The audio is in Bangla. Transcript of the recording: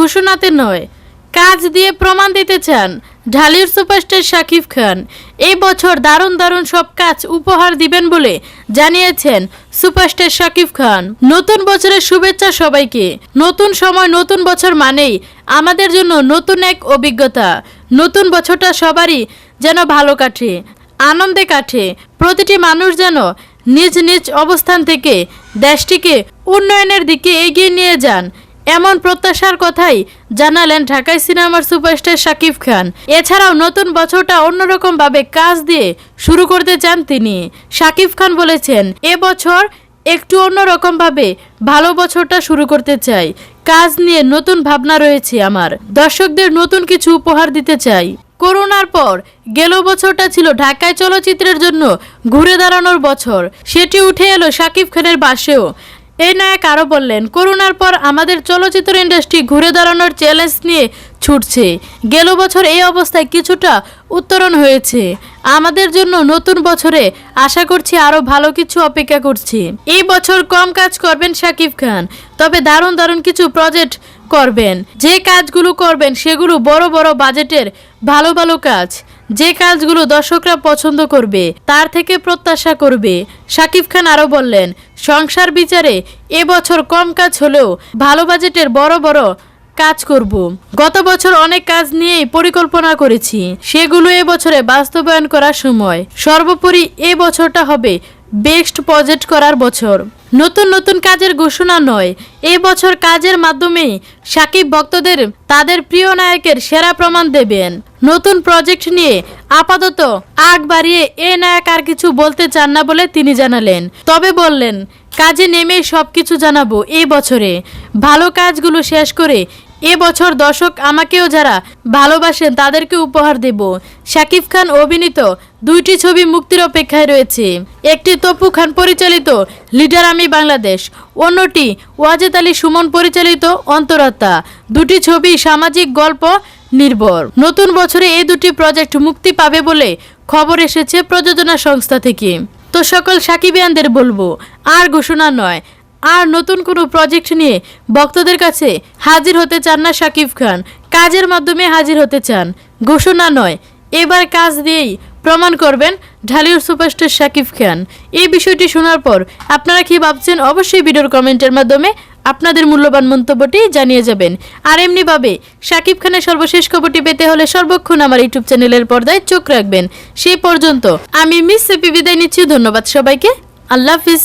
ঘোষণাতে নয়। কাজ দিয়ে প্রমাণ দিতে চান ঢালির সুপারস্টার শাকিব খান। এই বছর দারুণ দারুণ সব কাজ উপহার দিবেন বলে জানিয়েছেন সুপারস্টার শাকিব খান। নতুন বছরের শুভেচ্ছা সবাইকে। নতুন সময়, নতুন বছর মানেই আমাদের জন্য নতুন এক অভিজ্ঞতা। নতুন বছরটা সবারই যেন ভালো কাটে, আনন্দে কাটে। প্রতিটি মানুষ যেন নিজ নিজ অবস্থান থেকে দেশটিকে উন্নয়নের দিকে এগিয়ে নিয়ে যান। এমন প্রত্যাশার কথাই জানালেন ঢাকায় সিনেমার সুপারস্টার শাকিব খান। এছাড়াও নতুন বছরটা অন্যরকম ভাবে কাজ দিয়ে শুরু করতে চান তিনি। শাকিব খান বলেছেন, এ বছর একটু অন্যরকম ভাবে ভালো বছরটা শুরু করতে চাই। কাজ নিয়ে নতুন ভাবনা রয়েছে আমার। দর্শকদের নতুন কিছু উপহার দিতে চাই। করোনার পর গেল বছরটা ছিল ঢাকায় চলচ্চিত্রের জন্য ঘুরে দাঁড়ানোর বছর। সেটি উঠে এলো শাকিব খানের বাসেও। এই নায়ক আরও বললেন করোনার পর আমাদের চলচ্চিত্র ইন্ডাস্ট্রি ঘুরে দাঁড়ানোর চ্যালেঞ্জ নিয়ে ছুটছে। গেল বছর এই অবস্থায় কিছুটা উত্তরণ হয়েছে। আমাদের জন্য নতুন বছরে আশা করছি আরও ভালো কিছু অপেক্ষা করছি। এই বছর কম কাজ করবেন শাকিব খান, তবে দারুণ দারুণ কিছু প্রজেক্ট করবেন। যে কাজগুলো করবেন সেগুলো বড় বড় বাজেটের ভালো ভালো কাজ। যে কাজগুলো দর্শকরা পছন্দ করবে, তার থেকে প্রত্যাশা করবে। শাকিব খান আরও বললেন সংসার বিচারে এবছর কম কাজ হলেও ভালো বাজেটের বড় বড় কাজ করব। গত বছর অনেক কাজ নিয়েই পরিকল্পনা করেছি। সেগুলো এবছরে বাস্তবায়ন করার সময়। সর্বোপরি এ বছরটা হবে বেস্ট প্রজেক্ট করার বছর। নতুন নতুন কাজের ঘোষণা নয়, এ বছর কাজের মাধ্যমেই সাকিব ভক্তদের তাদের প্রিয় নায়কের সেরা প্রমাণ দেবেন। নতুন প্রজেক্ট নিয়ে আপাতত আগ বাড়িয়ে এ নায়ক আর কিছু বলতে চান না বলে তিনি জানালেন। তবে বললেন, কাজে নেমে সব কিছু জানাব এই বছরে। ভালো কাজগুলো শেষ করে এ বছর দর্শক আমাকেও যারা ভালোবাসেন তাদেরকে উপহার দেব। শাকিব খান অভিনীত দুইটি ছবি মুক্তির অপেক্ষায় রয়েছে। একটি তপু খান পরিচালিত লিডার আমি বাংলাদেশ, অন্যটি ওয়াজেদ আলী সুমন পরিচালিত অন্তরাত্মা। দুটি ছবি সামাজিক গল্প নির্ভর। নতুন বছরে এই দুটি প্রজেক্ট মুক্তি পাবে বলে খবর এসেছে প্রযোজনা সংস্থা থেকে। তো সকল সাকিবিয়ানদের বলব, আর ঘোষণা নয় আর নতুন কোনো প্রজেক্ট নিয়ে ভক্তদের কাছে হাজির হতে চান না শাকিব খান। কাজের মাধ্যমে হাজির হতে চান। ঘোষণা নয়। এবার কাজ দিয়েই প্রমাণ করবেন ঢালিউড সুপারস্টার শাকিব খান। এই বিষয়টি শোনার পর আপনারা কি ভাবছেন? অবশ্যই ভিডিওর কমেন্টের মাধ্যমে আপনাদের মূল্যবান মন্তব্যটি জানিয়ে যাবেন। আর এমনিভাবে শাকিব খানের সর্বশেষ খবরটি পেতে হলে সর্বক্ষণ আমার ইউটিউব চ্যানেলের পর্দায় চোখ রাখবেন। সেই পর্যন্ত আমি মিস সেপি বিদায় নিচ্ছি। ধন্যবাদ সবাইকে। আল্লাহ হাফিজ।